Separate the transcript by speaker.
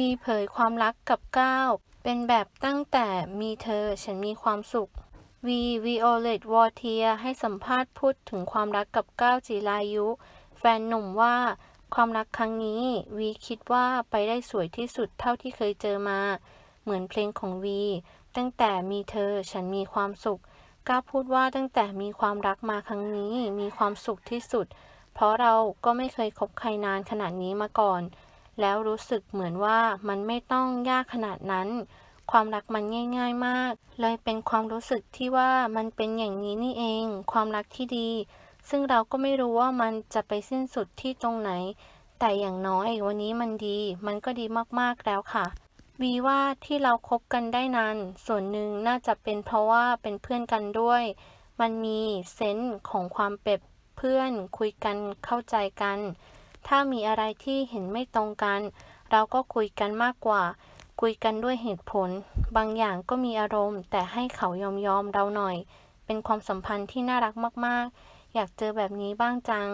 Speaker 1: วีเผยความรักกับก้าวเป็นแบบตั้งแต่มีเธอฉันมีความสุขวีวีโอเลตวอเทียให้สัมภาษณ์พูดถึงความรักกับก้าวจิรายุ แฟนหนุ่มว่าความรักครั้งนี้ วีคิดว่าไปได้สวยที่สุดเท่าที่เคยเจอมา เหมือนเพลงของวี ตั้งแต่มีเธอฉันมีความสุขก้าพูดว่าตั้งแต่มีความรักมาครั้งนี้มีความสุขที่สุด เพราะเราก็ไม่เคยคบใครนานขนาดนี้มาก่อน แล้วรู้สึกเหมือนว่ามันไม่ต้องยากขนาดนั้น ความรักมันง่าย ๆมาก เลยเป็นความรู้สึกที่ว่ามันเป็นอย่างนี้นี่เอง ความรักที่ดี ซึ่งเราก็ไม่รู้ว่ามันจะไปสิ้นสุดที่ตรงไหน แต่อย่างน้อยวันนี้มันดี มันก็ดีมากๆแล้วค่ะวีว่าที่เราคบกันได้นานส่วนหนึ่งน่าจะเป็นเพราะว่าเป็นเพื่อนกันด้วย มันมีเซนส์ของความเป็นเพื่อนคุยกันเข้าใจกัน ถ้ามีอะไรที่เห็นไม่ตรงกัน เราก็คุยกันมากกว่า คุยกันด้วยเหตุผล บางอย่างก็มีอารมณ์ แต่ให้เขายอมยอมเราหน่อย เป็นความสัมพันธ์ที่น่ารักมาก ๆ อยากเจอแบบนี้บ้างจัง